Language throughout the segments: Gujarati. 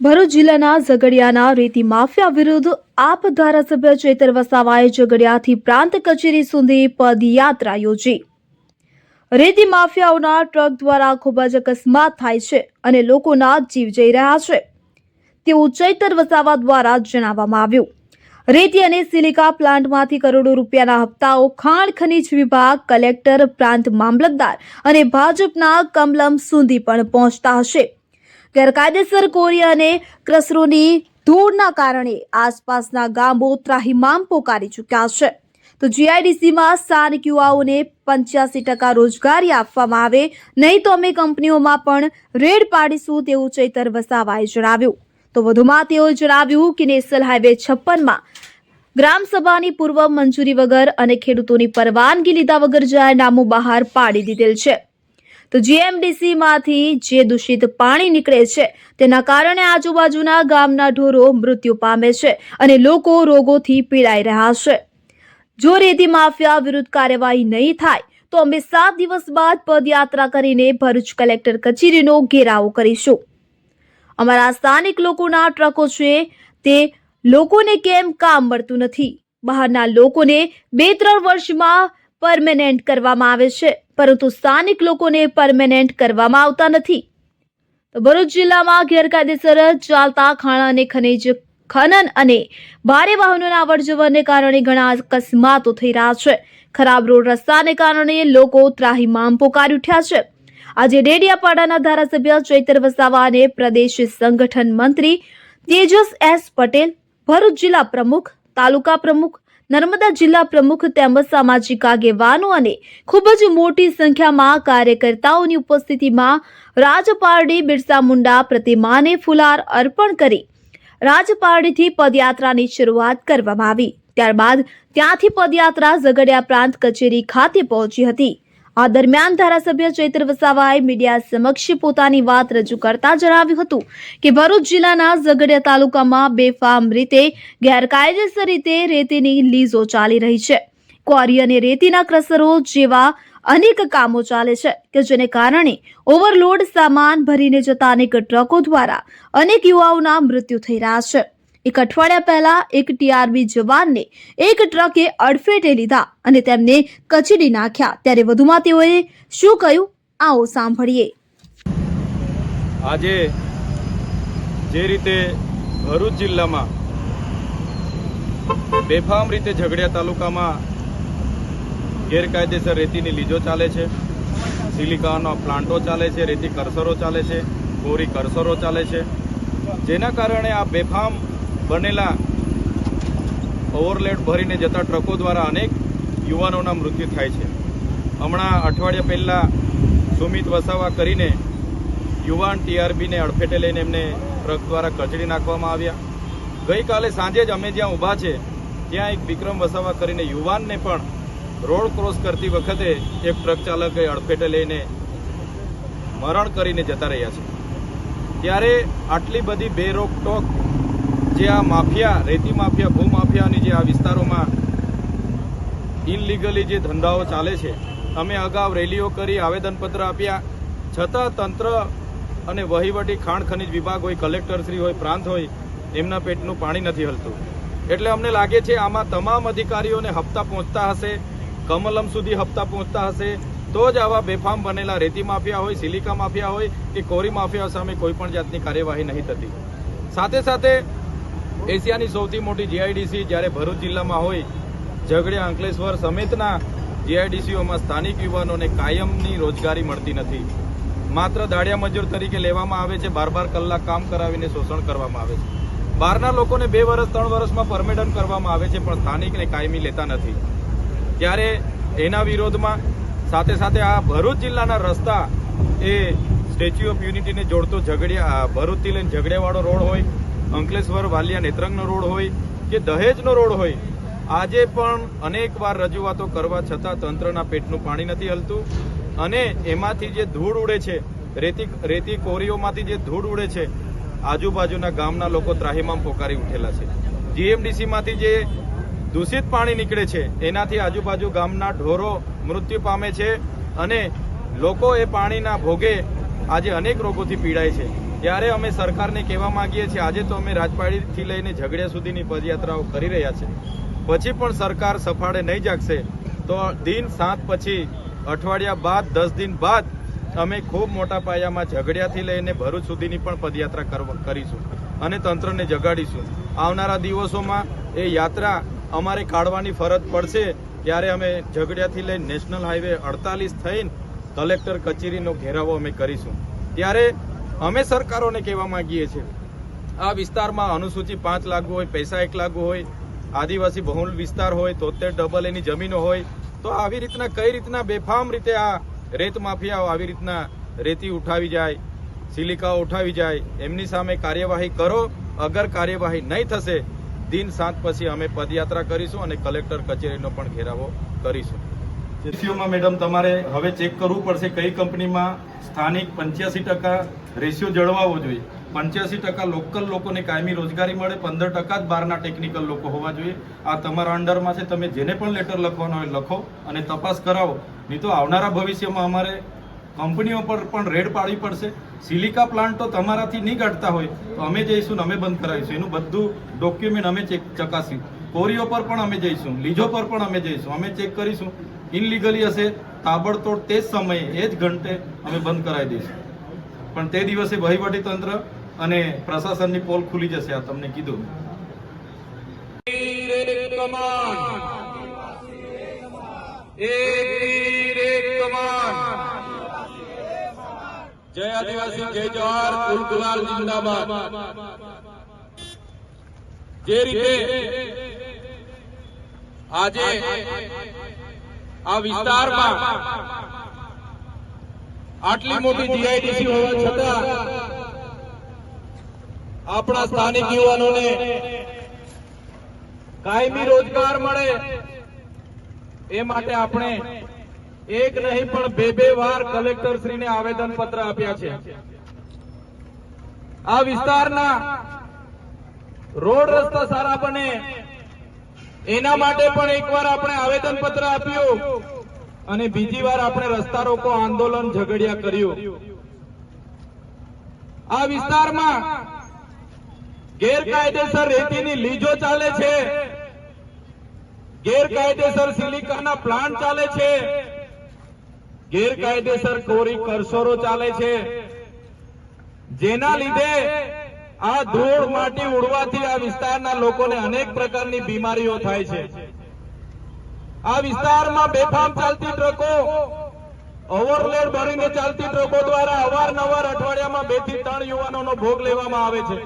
ભરૂચ જિલ્લાના ઝઘડિયાના રેતી માફિયા વિરુદ્ધ આપ ધારાસભ્ય ચેતર વસાવાએ ઝઘડિયાથી પ્રાંત કચેરી સુધી પદયાત્રા યોજી. રેતી માફિયાઓના ટ્રક દ્વારા ખૂબ જ અકસ્માત થાય છે અને લોકોના જીવ જઈ રહ્યા છે. તેવું ચૈતર વસાવા દ્વારા જણાવવામાં આવ્યું. રેતી અને સિલિકા પ્લાન્ટમાંથી કરોડો રૂપિયાના હપ્તાઓ ખાણ ખનીજ વિભાગ, કલેક્ટર, પ્રાંત મામલતદાર અને ભાજપના કમલમ સુધી પણ પહોંચતા હશે. ગેરકાયદેસર કોરી અને ક્રસરોની ધૂળના કારણે આસપાસના ગામો ત્રાહિમામ પોકારી ચૂક્યા છે. તો જીઆઈડીસીમાં સ્થાનિક યુવાઓને પંચ્યાસી ટકા રોજગારી આપવામાં આવે, નહીં તો અમે કંપનીઓમાં પણ રેડ પાડીશું તેવું ચૈતર વસાવાએ જણાવ્યું. તો વધુમાં તેઓએ જણાવ્યું કે નેશનલ હાઈવે છપ્પનમાં ગ્રામસભાની પૂર્વ મંજૂરી વગર અને ખેડૂતોની પરવાનગી લીધા વગર જાહેરનામું બહાર પાડી દીધેલ છે. તો જીએમડીસી માંથી જે દૂષિત પાણી નીકળે છે, તેના કારણે આજુબાજુના ગામના ઢોરો મૃત્યુ પામે છે અને લોકો રોગોથી પીડાઈ રહ્યા છે. જો રેતી માફિયા વિરુદ્ધ કાર્યવાહી નહીં થાય, તો અમે સાત દિવસ બાદ પદયાત્રા કરીને ભરૂચ કલેક્ટર કચેરીનો ઘેરાવો કરીશું. અમારા સ્થાનિક લોકોના ટ્રકો છે, તે લોકોને કેમ કામ મળતું નથી? બહારના લોકોને બે ત્રણ વર્ષમાં પરમેનન્ટ કરવામાં આવે છે. પરંતુ સ્થાનિક લોકોને પરમેનન્ટ કરવામાં આવતા નથી. તો ભરૂચ જિલ્લામાં ગેરકાયદેસર ચાલતા ખાણ અને ખનિજ ખનન અને ભારે વાહનોના અવરજવરને કારણે ઘણા અકસ્માતો થઈ રહ્યા છે. ખરાબ રોડ રસ્તાને કારણે લોકો ત્રાહિમામ પોકારી ઉઠ્યા છે. આજે ડેડિયાપાડાના ધારાસભ્ય ચૈતર વસાવા અને પ્રદેશ સંગઠન મંત્રી તેજસ એસ પટેલ, ભરૂચ જિલ્લા પ્રમુખ, તાલુકા પ્રમુખ નર્મદા જિલ્લા પ્રમુખ તેમજ સામાજિક આગેવાનો અને ખૂબ જ મોટી સંખ્યામાં કાર્યકર્તાઓની ઉપસ્થિતિમાં રાજપારડી બિરસા મુંડા પ્રતિમાને ફુલાર અર્પણ કરી રાજપારડીથી પદયાત્રાની શરૂઆત કરવામાં આવી. ત્યારબાદ ત્યાંથી પદયાત્રા ઝઘડિયા પ્રાંત કચેરી ખાતે પહોંચી હતી. આ દરમિયાન ધારાસભ્ય ચૈત્ર વસાવાએ મીડિયા સમક્ષ પોતાની વાત રજૂ કરતા જણાવ્યું હતું કે ભરૂચ જિલ્લાના ઝઘડિયા તાલુકામાં બેફામ રીતે ગેરકાયદેસર રીતે રેતીની લીઝો ચાલી રહી છે. ક્વારી અને રેતીના ક્રસરો જેવા અનેક કામો ચાલે છે કે જેને કારણે ઓવરલોડ સામાન ભરીને જતા અનેક ટ્રકો દ્વારા અનેક યુવાઓના મૃત્યુ થઈ રહ્યા છે. એક અઠવાડિયા પહેલા એક ટીઆરબી જવાનને એક ટ્રકે અડફેટે લીધા અને તેમને કચડી નાખ્યા. ત્યારે વધુમાં તેઓએ શું કહ્યું? આવો સાંભળીએ. આજે જે રીતે ભરૂચ જિલ્લામાં બેફામ રીતે ઝઘડિયા તાલુકામાં ગેરકાયદેસર રેતીની લીજો ચાલે છે, સિલિકાનો પ્લાન્ટો ચાલે છે, રેતી કરસરો ચાલે છે કોરી કરસરો ચાલે છે. જેના કારણે આ બેફામ બનેલા ઓવરલેડ ભરીને જતા ટ્રકો દ્વારા અનેક યુવાનોના મૃત્યુ થાય છે. હમણાં અઠવાડિયા પહેલાં સુમિત વસાવા કરીને યુવાન ટીઆરબીને અડફેટે લઈને એમને ટ્રક દ્વારા કચડી નાખવામાં આવ્યા. ગઈકાલે સાંજે જ અમે જ્યાં ઊભા છે, ત્યાં એક વિક્રમ વસાવા કરીને યુવાનને પણ રોડ ક્રોસ કરતી વખતે એક ટ્રક ચાલકે અડફેટે લઈને મરણ કરીને જતા રહ્યા છે. ત્યારે આટલી બધી બેરોકટોક જે આ માફિયા, રેતી માફિયા, ભૂ માફિયાની જે આ વિસ્તારોમાં ઇનલીગલી જે ધંધાઓ ચાલે છે, અમે અગાઉ રેલીઓ કરી, આવેદનપત્ર આપ્યા. છતાં તંત્ર અને વહીવટી, ખાણ ખનિજ વિભાગ હોય કલેક્ટરશ્રી હોય, પ્રાંત હોય, એમના પેટનું પાણી નથી હલતું. એટલે અમને લાગે છે આમાં તમામ અધિકારીઓને હપ્તા પહોંચતા હશે, કમલમ સુધી હપ્તા પહોંચતા હશે, તો જ આવા બેફામ બનેલા રેતી માફિયા હોય, સિલિકા માફિયા હોય, કે કોરી માફિયા સામે કોઈ પણ જાતની કાર્યવાહી નહીં થતી. સાથે સાથે એશિયાની સૌથી મોટી જીઆઈડીસી જ્યારે ભરૂચ જિલ્લામાં હોય, ઝઘડિયા, અંકલેશ્વર સમેતના જીઆઈડીસીઓમાં સ્થાનિક યુવાનોને કાયમની રોજગારી મળતી નથી. માત્ર દાડિયા મજૂર તરીકે લેવામાં આવે છે, બાર બાર કલાક કામ કરાવીને શોષણ કરવામાં આવે છે. બહારના લોકોને બે વર્ષ ત્રણ વર્ષમાં પરમેડન કરવામાં આવે છે, પણ સ્થાનિકને કાયમી લેતા નથી. ત્યારે એના વિરોધમાં સાથે સાથે આ ભરૂચ જિલ્લાના રસ્તા એ સ્ટેચ્યુ ઓફ યુનિટીને જોડતો ઝઘડિયા ભરૂચથી લઈને ઝઘડિયાવાળો રોડ હોય અંકલેશ્વર વાલિયા નેત્રંગનો રોડ હોય કે દહેજનો રોડ હોય, આજે પણ અનેકવાર રજૂઆતો કરવા છતાં તંત્રના પેટનું પાણી નથી હલતું. અને એમાંથી જે ધૂળ ઉડે છે, રેતી રેતી કોરીઓમાંથી જે ધૂળ ઉડે છે, આજુબાજુના ગામના લોકો ત્રાહીમામ પોકારી ઉઠેલા છે. જીએમડીસીમાંથી જે દૂષિત પાણી નીકળે છે, એનાથી આજુબાજુ ગામના ઢોરો મૃત્યુ પામે છે અને લોકો એ પાણીના ભોગે આજે અનેક રોગોથી પીડાય છે. ત્યારે અમે સરકારને કહેવા માંગીએ છીએ, આજે તો અમે રાજપાડીથી લઈને ઝઘડિયા સુધીની પદયાત્રાઓ કરી રહ્યા છે પછી પણ સરકાર સફાળે નહીં જાગશે, તો દિન સાત પછી, અઠવાડિયા બાદ, દસ દિન બાદ, અમે ખૂબ મોટા પાયામાં ઝઘડિયાથી લઈને ભરૂચ સુધીની પણ પદયાત્રા કરીશું અને તંત્રને જગાડીશું. આવનારા દિવસોમાં એ યાત્રા અમારે કાઢવાની ફરજ પડશે, ત્યારે અમે ઝઘડિયાથી લઈને નેશનલ હાઈવે અડતાલીસ થઈને કલેક્ટર કચેરીનો ઘેરાવો અમે કરીશું. ત્યારે અમે સરકારોને કહેવા માંગીએ છીએ, આ વિસ્તારમાં અનુસૂચિ પાંચ લાગુ હોય, પૈસા એક લાગુ હોય, આદિવાસી બહુલ વિસ્તાર હોય, તોતેર ડબલ એની જમીનો હોય, તો આવી રીતના કઈ રીતના બેફામ રીતે આ રેત માફિયાઓ આવી રીતના રેતી ઉઠાવી જાય, સિલિકાઓ ઉઠાવી જાય, એમની સામે કાર્યવાહી કરો, અગર કાર્યવાહી નહીં થશે, દિન સાત પછી અમે પદયાત્રા કરીશું અને કલેક્ટર કચેરીનો પણ ઘેરાવો કરીશું. રેશિયોમાં મેડમ, તમારે હવે ચેક કરવું પડશે કઈ કંપનીમાં સ્થાનિક પંચ્યાસી ટકા રેશિયો જળવાવો જોઈએ. પંચ્યાસી ટકા લોકલ લોકોને કાયમી રોજગારી મળે, પંદર ટકા જ બહારના ટેકનિકલ લોકો હોવા જોઈએ. આ તમારા અંડરમાં છે, તમે જેને પણ લેટર લખવાનો હોય લખો અને તપાસ કરાવો. નહીં તો આવનારા ભવિષ્યમાં અમારે કંપનીઓ પર પણ રેડ પાડવી પડશે. સિલિકા પ્લાન્ટ તો તમારાથી નહીં કાઢતા હોય. તો અમે જઈશું અમે બંધ કરાવીશું. એનું બધું ડોક્યુમેન્ટ અમે ચેક ચકાસી કોરીઓ પર પણ અમે જઈશું. લીજો પર પણ અમે જઈશું. અમે ચેક કરીશું. ઇનલીગલી હશે, તાબડતોડ તે જ સમયે, એ જ ઘંટે અમે બંધ કરાવી દઈશું. પણ તે દિવસે વહીવટી તંત્ર અને પ્રશાસનની પોલ ખુલી જશે, આ તમને કીધું. જય આદિવાસી, જય જવાહર, કુલ ગુલાલ, જિંદાબાદ. જે રીતે આજે આ વિસ્તારમાં આટલી મોટી જીઆઈડીસી હોવા છતાં આપણા સ્થાનિક યુવાનોને કાયમી રોજગાર મળે. એ માટે આપણે એક નહીં પણ બે બે વાર કલેક્ટર શ્રીને આવેદન પત્ર આપ્યા છે. આ વિસ્તારના રોડ રસ્તા સારા બને. એના માટે પણ એકવાર આપણે આવેદન પત્ર આપ્યું. અને બીજી વાર આપણે રસ્તા રોકો, આંદોલન ઝઘડિયા કર્યું. આ વિસ્તારમાં ગેરકાયદેસર રેતીની લીજો ચાલે છે. ગેરકાયદેસર સિલિકાના પ્લાન્ટ ચાલે છે. ગેરકાયદેસર કોરી કરસોરો ચાલે છે. જેના લીધે આ ધૂળ માટી ઉડવાથી આ વિસ્તારના લોકોને અનેક પ્રકારની બીમારીઓ થાય છે. આ વિસ્તારમાં બેફામ ચાલતી ટ્રકો, ઓવરલોડ ભરીને ચાલતી ટ્રકો દ્વારા અવારનવાર અઠવાડિયામાં બેથી ત્રણ યુવાનોનો ભોગ લેવામાં આવે છે.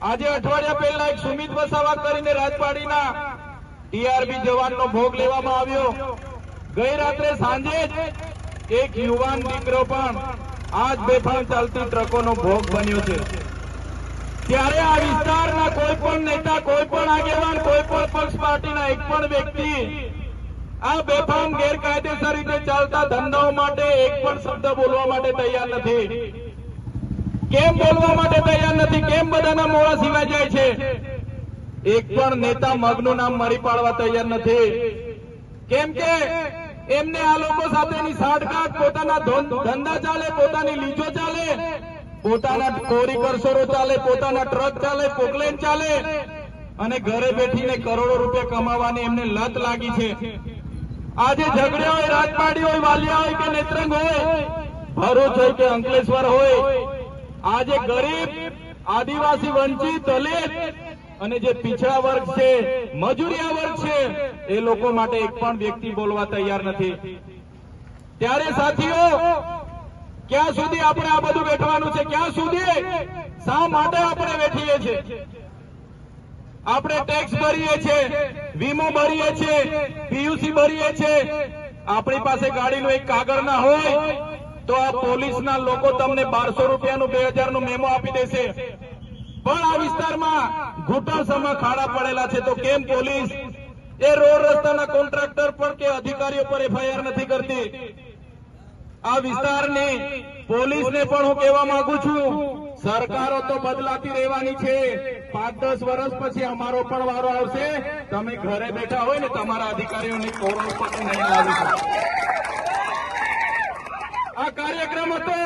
આજે અઠવાડિયા પહેલા એક સુમિત વસાવા કરીને રાજપાડીના ટીઆરબી જવાનનો ભોગ લેવામાં આવ્યો. ગઈ રાત્રે સાંજે જ એક યુવાન દીકરો પણ આજ બેફામ ચાલતી ટ્રકોનો ભોગ બન્યો છે. ત્યારે આ વિસ્તારના કોઈ પણ નેતા, કોઈ પણ આગેવાન, કોઈ પણ પક્ષ પાર્ટીના એક પણ વ્યક્તિ આ બેફામ ગેરકાયદેસર રીતે ચાલતા ધંધાઓ માટે એક પણ શબ્દ બોલવા માટે તૈયાર નથી. કેમ બોલવા માટે તૈયાર નથી? કેમ બધાના મોડા સિવાય જાય છે? એક પણ નેતા મગનું નામ મારી પાડવા તૈયાર નથી. કેમ કે એમને આ લોકો સાથેની સાઠગાંઠ પોતાના ધંધા ચાલે, પોતાની લીજો ચાલે. પોતાના કોરી કરસોરો ચાલે, પોતાના ટ્રક ચાલે, પોકલેન ચાલે. અને ઘરે બેઠીને કરોડો રૂપિયા કમાવાની એમને લત લાગી છે. આજે ઝઘડે હોય, રાજપાડી હોય, વાલિયા હોય કે નેત્રંગ હોય, ભરૂચ હોય કે અંકલેશ્વર હોય, આજે ગરીબ, આદિવાસી, વંચિત, દલિત અને જે પીછડા વર્ગ છે, મજૂરિયા વર્ગ છે, એ લોકો માટે એક પણ વ્યક્તિ બોલવા તૈયાર નથી. ત્યારે સાથીઓ ક્યાં સુધી આપણે આ બધું બેઠવાનું છે? ક્યાં સુધી? શા માટે આપણે બેઠીએ છીએ? આપણે ટેક્સ ભરીએ છીએ, વીમો ભરીએ છીએ, પીયુસી ભરીએ છીએ. આપણી પાસે ગાડીનો એક કાગળ ના હોય તો આ પોલીસના લોકો તમને બારસો રૂપિયાનું બે હજારનું મેમો આપી દેશે. પણ આ વિસ્તારમાં ઘૂંટણસમાં ખાડા પડેલા છે તો કેમ પોલીસ? એ રોડ રસ્તાના કોન્ટ્રાક્ટર પર કે અધિકારીઓ પર એફઆઈઆર નથી કરતી? આ વિસ્તારને પોલીસને પણ હું કહેવા માંગુ છું, સરકારો તો બદલાતી રહેવાની છે. પાંચ દસ વર્ષ પછી અમારો પણ વારો આવશે. તમે ઘરે બેઠા હોય ને તમારા અધિકારીઓને કરોડપતિ નહીં લાવી આ કાર્યક્રમ હતો.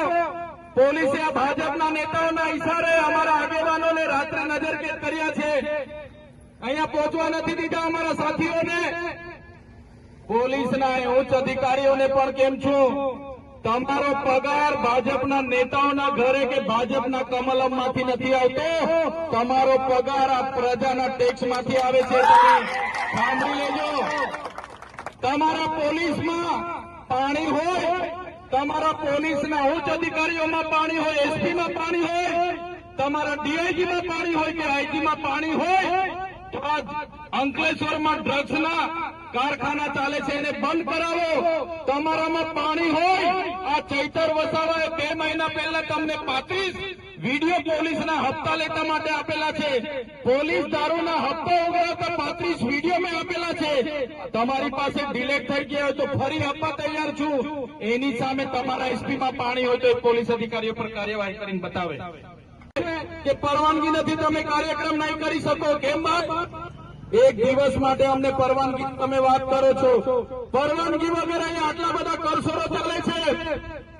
પોલીસે આ ભાજપના નેતાઓના ઇશારે અમારા આગેવાનોને રાત્રે નજરકેદ કર્યા છે. અહીંયા પહોંચવા નથી દીધા અમારા સાથીઓને. પોલીસના ઉચ્ચ અધિકારીઓને પણ કેમ છું? તમારો પગાર ભાજપના નેતાઓના ઘરે કે ભાજપના કમલમમાંથી નથી આવતો? તમારો પગાર આ પ્રજાના ટેક્સમાંથી આવે છે. સાંભળી લેજો. તમારા પોલીસમાં પાણી હોય, તમારા પોલીસના ઉચ્ચ અધિકારીઓમાં પાણી હોય, એસપીમાં પાણી હોય, તમારા ડીઆઈજીમાં પાણી હોય કે આઈજીમાં પાણી હોય, તો આ અંકલેશ્વરમાં ડ્રગ્સના કારખાના ચાલે છે. એને બંધ કરાવો. તમારામાં પાણી હોય આ ચૈતર વસાવાએ બે મહિના પહેલા તમને પાંત્રીસ વીડિયો પોલીસના હપ્તા લેતા માટે આપેલા છે. પોલીસ દારૂના હપ્તા ઉઘરાવતા પાંત્રીસ વીડિયો મેં આપેલા છે. તમારી પાસે ડિલેટ થઈ ગયા હોય તો ફરી આપવા તૈયાર છું. એની સામે તમારા એસપીમાં પાણી હોય તો પોલીસ અધિકારીઓ પર કાર્યવાહી કરીને બતાવે. કે પરવાનગી નથી, તમે કાર્યક્રમ નહીં કરી શકો. કેમ બાપ? એક દિવસ માટે અમને પરવાનગી તમે વાત કરો છો. પરવાનગી વગર અહીંયા આટલા બધા કરસોરો ચાલે છે.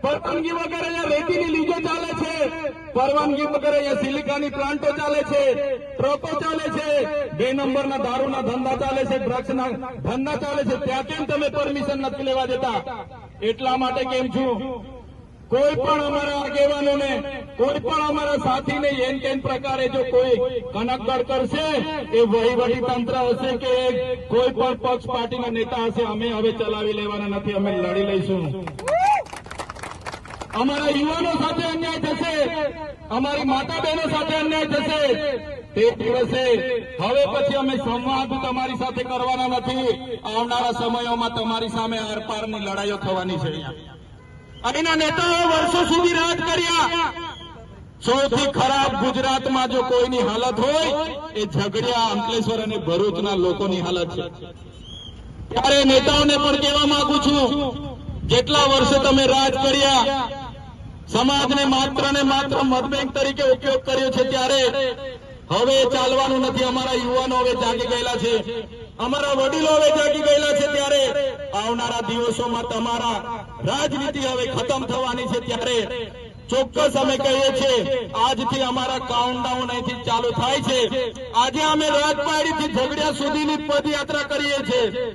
પરવાનગી વગર અહીંયા રેતીની લીજો ચાલે છે. પરવાનગી વગર અહીંયા સિલિકાની પ્લાન્ટો ચાલે છે. ટ્રકો ચાલે છે. બે નંબરના દારૂના ધંધા ચાલે છે. ડ્રગ્સના ધંધા ચાલે છે. ત્યાં કેમ તમે પરમિશન નથી લેવા દેતા. એટલા માટે કેમ છું? કોઈ પણ અમારા આગેવાનોને, કોઈ પણ અમારા સાથીને એન કેન પ્રકારે જો કોઈ કનકગઢ કરશે, એ વહીવટી તંત્ર હશે કે કોઈ પણ પક્ષ પાર્ટીના નેતા હશે, અમે હવે ચલાવી લેવાના નથી, અમે લડી લઈશું. અમારા યુવાનો સાથે અન્યાય થશે, અમારી માતા બહેનો સાથે અન્યાય થશે, તે દિવસે હવે પછી અમે સંવાદ તમારી સાથે કરવાના નથી, આવનારા સમયોમાં તમારી સામે આરપારની લડાઈઓ થવાની છે અહીંયા એના નેતાઓ વર્ષો સુધી રાજ કર્યા. સૌથી ખરાબ ગુજરાતમાં જો કોઈની હાલત હોય, એ ઝઘડિયા, અંકલેશ્વર અને ભરૂચના લોકોની હાલત છે. ત્યારે નેતાઓને પણ કહેવા માંગુ છું, જેટલા વર્ષે તમે રાજ કર્યા, સમાજને માત્ર ને માત્ર મતબેંક તરીકે ઉપયોગ કર્યો છે ત્યારે હવે ચાલવાનું નથી. અમારા યુવાનો હવે જાગી ગયેલા છે. અમારા વડીલો હવે જાગી ગયેલા છે ત્યારે આવનારા દિવસોમાં તમારા રાજનીતિ હવે ખતમ થવાની છે ત્યારે ચોક્કસ અમે કહીએ છીએ, આજથી અમારા કાઉન્ટડાઉન અહીંથી ચાલુ થાય છે. આજે અમે રાજપાડીથી ઝઘડિયા સુધીની પદયાત્રા કરીએ છીએ.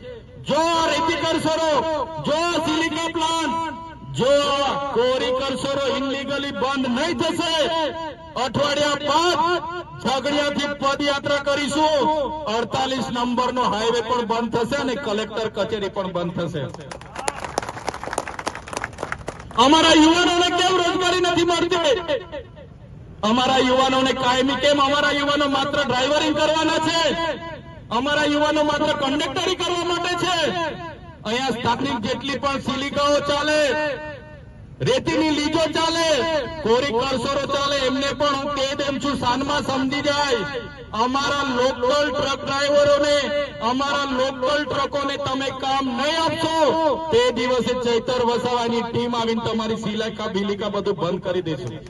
જો રેતી કરશો જો સિલિકા પ્લાન્ટ, જો કોરી કરશો ઇનલીગલી બંધ નહીં થશે અઠવાડિયા બાદ ઝઘડિયાથી પદયાત્રા કરીશું. અડતાલીસ નંબરનો હાઈવે પણ બંધ થશે અને કલેક્ટર કચેરી પણ બંધ થશે. અમારા યુવાનોને કેમ રોજગારી નથી મળતી? અમારા યુવાનોને કાયમી કેમ? અમારા યુવાનો માત્ર ડ્રાઈવરિંગ કરવાના છે. અમારા યુવાનો માત્ર કંડક્ટરી કરવા માટે છે. અહીંયા સ્થાનિક જેટલી પણ સિલિકાઓ ચાલે રેતીની લીજો ચાલે, કોરી કરસરો ચાલે, એમને પણ હું કહી દેમ છું, સાનમાં સમજી જાય. અમારા લોકલ ટ્રક ડ્રાઈવરોને, અમારા લોકલ ટ્રકોને તમે કામ નહીં આપશો, તે દિવસે ચૈતર વસાવાની ટીમ આવીને તમારી સિલાકા, બિલિકા બધું બંધ કરી દેશે.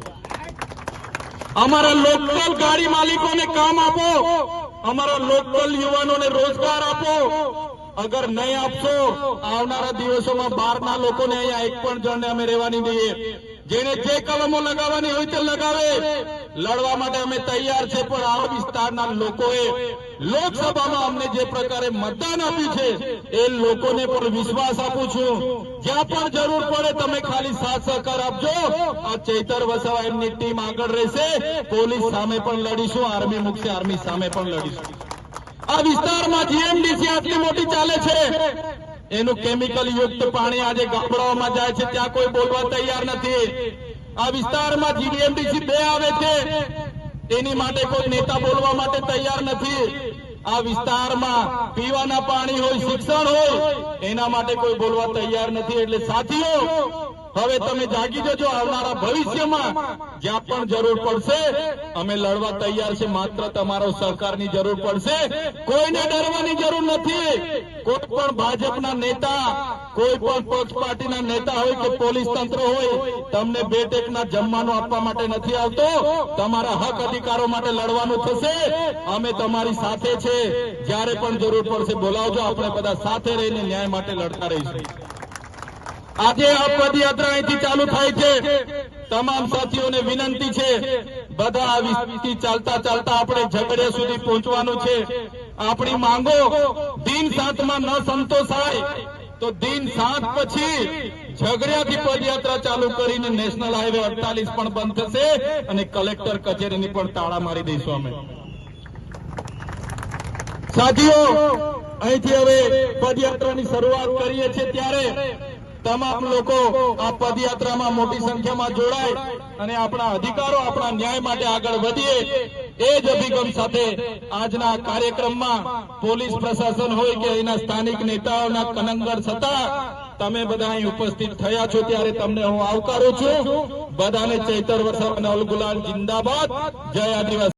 અમારા લોકલ ગાડી માલિકોને કામ આપો, અમારા લોકલ યુવાનોને રોજગાર આપો અગર નહીં આપશો, આવનારા દિવસોમાં બહારના લોકોને અહીંયા એક પણ જણને અમે રહેવાની દઈએ જેને જે કલમો લગાવવાની હોય તે લગાવે. લડવા માટે અમે તૈયાર છે, પણ આ વિસ્તારના લોકોએ લોકસભામાં અમને જે પ્રકારે મતદાન આપ્યું છે, એ લોકોને પણ વિશ્વાસ આપું છું. જ્યાં પણ જરૂર પડે તમે ખાલી સાથ સહકાર આપજો. આ ચૈતર વસાવા એમની ટીમ આગળ રહેશે. પોલીસ સામે પણ લડીશું, આર્મી મુકશે, આર્મી સામે પણ લડીશું. આ વિસ્તારમાં જીએમડીસી આટલી મોટી ચાલે છે. એનું કેમિકલ યુક્ત પાણી આજે ગામડાઓમાં જાય છે, ત્યાં કોઈ બોલવા તૈયાર નથી. આ વિસ્તારમાં જીડીએમડીસી બે આવે છે. એની માટે કોઈ નેતા બોલવા માટે તૈયાર નથી. આ વિસ્તારમાં પીવાના પાણી હોય, શિક્ષણ હોય, એના માટે કોઈ બોલવા તૈયાર નથી. એટલે સાથીઓ હવે તમે જાગી જજો આવનારા ભવિષ્યમાં. જ્યાં પણ જરૂર પડશે, અમે લડવા તૈયાર છે માત્ર તમારો સહકારની જરૂર પડશે. કોઈને ડરવાની જરૂર નથી. કોઈ પણ ભાજપના નેતા, કોઈ પણ પક્ષ પાર્ટીના નેતા હોય કે પોલીસ તંત્ર હોય, તમને બે ટેકના જમવાનું આપવા માટે નથી આવતો. તમારા હક અધિકારો માટે લડવાનું થશે. અમે તમારી સાથે છે. જ્યારે પણ જરૂર પડશે, બોલાવજો. આપણે બધા સાથે રહીને ન્યાય માટે લડતા રહીશું. આજે આ પદયાત્રા અહીંથી ચાલુ થાય છે. તમામ સાથીઓને વિનંતી છે, બધા આ વિસ્તારથી ચાલતા ચાલતા આપણે ઝઘડિયા સુધી પહોંચવાનું છે. આપણી માંગો, દિન સાતમાં ન સંતોષાય, તો દિન સાત પછી ઝઘડિયાથી પદયાત્રા ચાલુ કરીને નેશનલ હાઈવે અડતાલીસ પણ બંધ થશે અને કલેક્ટર કચેરીની પણ તાળા મારી દઈશું અમે. સાથીઓ, અહીંથી હવે પદયાત્રાની શરૂઆત કરીએ છીએ ત્યારે તમામ લોકો આ પદયાત્રામાં મોટી સંખ્યામાં જોડાય અને આપણા અધિકારો આપણા ન્યાય માટે આગળ વધીએ, એ જ અભિગમ સાથે આજના કાર્યક્રમમાં પોલીસ પ્રશાસન હોય કે અહીંના સ્થાનિક નેતાઓના કનંગર છતાં તમે બધા અહીં ઉપસ્થિત થયા છો ત્યારે તમને હું આવકારું છું. બધાને ચૈતર વસાવા અને ગુલાલ જિંદાબાદ. જય આદિવાસી.